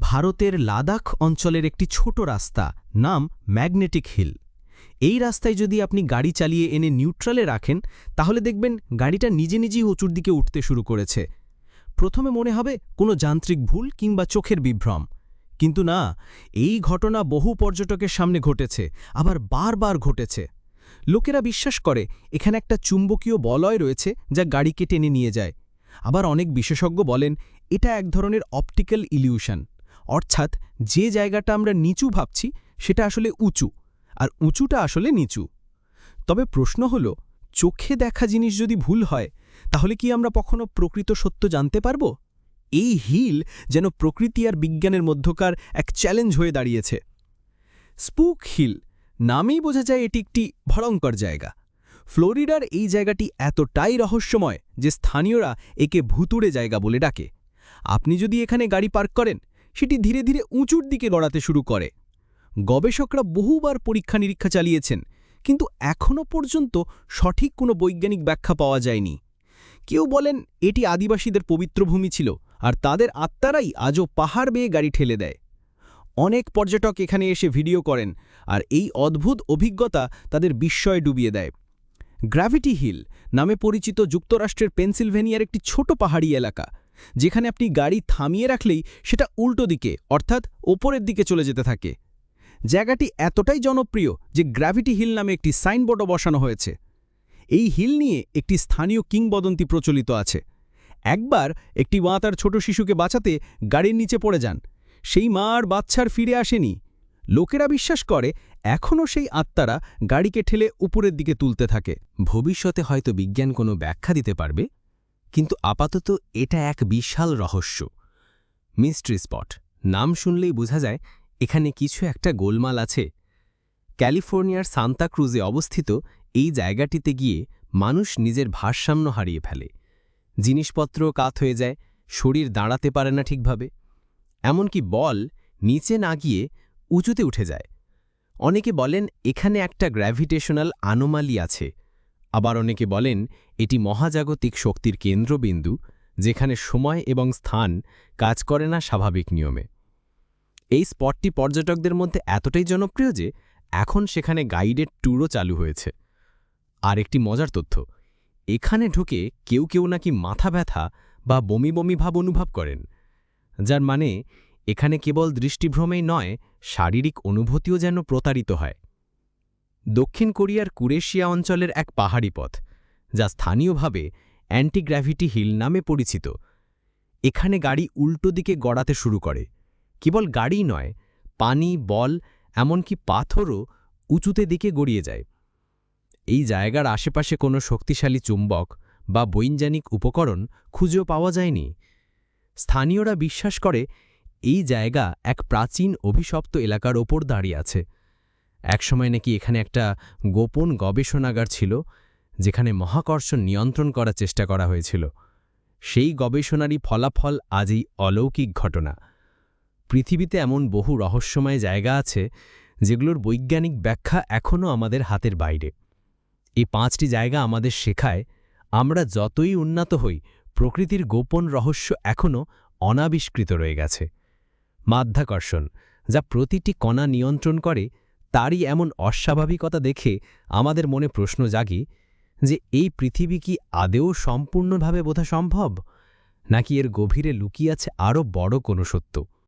ভারতের লাদাখ অঞ্চলের একটি ছোট রাস্তা, নাম ম্যাগনেটিক হিল। এই রাস্তায় যদি আপনি গাড়ি চালিয়ে এনে নিউট্রালে রাখেন, তাহলে দেখবেন গাড়িটা নিজে নিজেই উঁচুর দিকে উঠতে শুরু করেছে। প্রথমে মনে হবে কোনো যান্ত্রিক ভুল কিংবা চোখের বিভ্রম। কিন্তু না, এই ঘটনা বহু পর্যটকের সামনে ঘটেছে, আবার বারবার ঘটেছে। লোকেরা বিশ্বাস করে, এখানে একটা চুম্বকীয় বলয় রয়েছে যা গাড়িকে টেনে নিয়ে যায়। আবার অনেক বিশেষজ্ঞ বলেন, এটা এক ধরনের অপটিক্যাল ইলিউশন। অর্থাৎ যে জায়গাটা আমরা নিচু ভাবছি, সেটা আসলে উঁচু, আর উঁচুটা আসলে নিচু। তবে প্রশ্ন হল, চোখে দেখা জিনিস যদি ভুল হয়, তাহলে কি আমরা কখনো প্রকৃত সত্য জানতে পারব? এই হিল যেন প্রকৃতি আর বিজ্ঞানের মধ্যকার এক চ্যালেঞ্জ হয়ে দাঁড়িয়েছে। স্পুক হিল নামেই বোঝা যায় এটি একটি ভয়ঙ্কর জায়গা। ফ্লোরিডার এই জায়গাটি এতটাই রহস্যময় যে স্থানীয়রা একে ভুতুড়ে জায়গা বলে ডাকে। আপনি যদি এখানে গাড়ি পার্ক করেন সেটি ধীরে ধীরে উঁচুর দিকে গড়াতে শুরু করে। গবেষকরা বহুবার পরীক্ষা নিরীক্ষা চালিয়েছেন, কিন্তু এখনও পর্যন্ত সঠিক কোনো বৈজ্ঞানিক ব্যাখ্যা পাওয়া যায়নি। কেউ বলেন এটি আদিবাসীদের পবিত্র ভূমি ছিল, আর তাদের আত্মারাই আজও পাহাড় বেয়ে গাড়ি ঠেলে দেয়। অনেক পর্যটক এখানে এসে ভিডিও করেন, আর এই অদ্ভুত অভিজ্ঞতা তাদের বিস্ময়ে ডুবিয়ে দেয়। গ্র্যাভিটি হিল নামে পরিচিত যুক্তরাষ্ট্রের পেনসিলভেনিয়ার একটি ছোট পাহাড়ি এলাকা যেখানে আপনি গাড়ি থামিয়ে রাখলেই সেটা উল্টো দিকে, অর্থাৎ ওপরের দিকে চলে যেতে থাকে। জায়গাটি এতটাই জনপ্রিয় যে গ্র্যাভিটি হিল নামে একটি সাইনবোর্ডও বসানো হয়েছে। এই হিল নিয়ে একটি স্থানীয় কিংবদন্তি প্রচলিত আছে। একবার একটি মা তার ছোট শিশুকে বাঁচাতে গাড়ির নিচে পড়ে যান। সেই মা আর বাচ্চার ফিরে আসেনি। লোকেরা বিশ্বাস করে, এখনও সেই আত্মারা গাড়িকে ঠেলে উপরের দিকে তুলতে থাকে। ভবিষ্যতে হয়তো বিজ্ঞান কোনো ব্যাখ্যা দিতে পারবে? কিন্তু আপাতত এটা এক বিশাল রহস্য। মিস্ট্রি স্পট, নাম শুনলেই বোঝা যায় এখানে কিছু একটা গোলমাল আছে। ক্যালিফোর্নিয়ার সান্তা ক্রুজে অবস্থিত এই জায়গাটিতে গিয়ে মানুষ নিজের ভারসাম্য হারিয়ে ফেলে। জিনিসপত্র কাত হয়ে যায়, শরীর দাঁড়াতে পারে না ঠিকভাবে। এমনকি বল নিচে না গিয়ে উঁচুতে উঠে যায়। অনেকে বলেন এখানে একটা গ্র্যাভিটেশনাল আনোমালি আছে। আবার অনেকে বলেন, এটি মহাজাগতিক শক্তির কেন্দ্রবিন্দু, যেখানে সময় এবং স্থান কাজ করে না স্বাভাবিক নিয়মে। এই স্পটটি পর্যটকদের মধ্যে এতটাই জনপ্রিয় যে, এখন সেখানে গাইডের ট্যুরও চালু হয়েছে। আর একটি মজার তথ্য, এখানে ঢুকে কেউ কেউ নাকি মাথা ব্যথা বা বমি বমি ভাব অনুভব করেন, যার মানে এখানে কেবল দৃষ্টিভ্রমেই নয়, শারীরিক অনুভূতিও যেন প্রতারিত হয়। দক্ষিণ কোরিয়ার কুরেশিয়া অঞ্চলের এক পাহাড়ি পথ, যা স্থানীয়ভাবে অ্যান্টিগ্র্যাভিটি হিল নামে পরিচিত। এখানে গাড়ি উল্টো দিকে গড়াতে শুরু করে। কেবল গাড়ি নয়, পানি, বল, এমনকি পাথরও উঁচুতে দিকে গড়িয়ে যায়। এই জায়গার আশেপাশে কোনো শক্তিশালী চুম্বক বা বৈজ্ঞানিক উপকরণ খুঁজেও পাওয়া যায়নি। স্থানীয়রা বিশ্বাস করে, এই জায়গা এক প্রাচীন অভিশপ্ত এলাকার ওপর দাঁড়িয়ে আছে। একসময় নাকি এখানে একটা গোপন গবেষণাগার ছিল, যেখানে মহাকর্ষণ নিয়ন্ত্রণ করার চেষ্টা করা হয়েছিল। সেই গবেষণারই ফলাফল আজই অলৌকিক ঘটনা। পৃথিবীতে এমন বহু রহস্যময় জায়গা আছে, যেগুলোর বৈজ্ঞানিক ব্যাখ্যা এখনও আমাদের হাতের বাইরে। এই পাঁচটি জায়গা আমাদের শেখায়, আমরা যতই উন্নত হই, প্রকৃতির গোপন রহস্য এখনও অনাবিষ্কৃত রয়ে গেছে। মাধ্যাকর্ষণ, যা প্রতিটি কণা নিয়ন্ত্রণ করে তারই এমন অস্বাভাবিকতা দেখে আমাদের মনে প্রশ্ন জাগে যে এই পৃথিবী কি আদেও সম্পূর্ণভাবে বোধা সম্ভব? নাকি এর গভীরে লুকিয়ে আছে আরও বড় কোনো সত্য?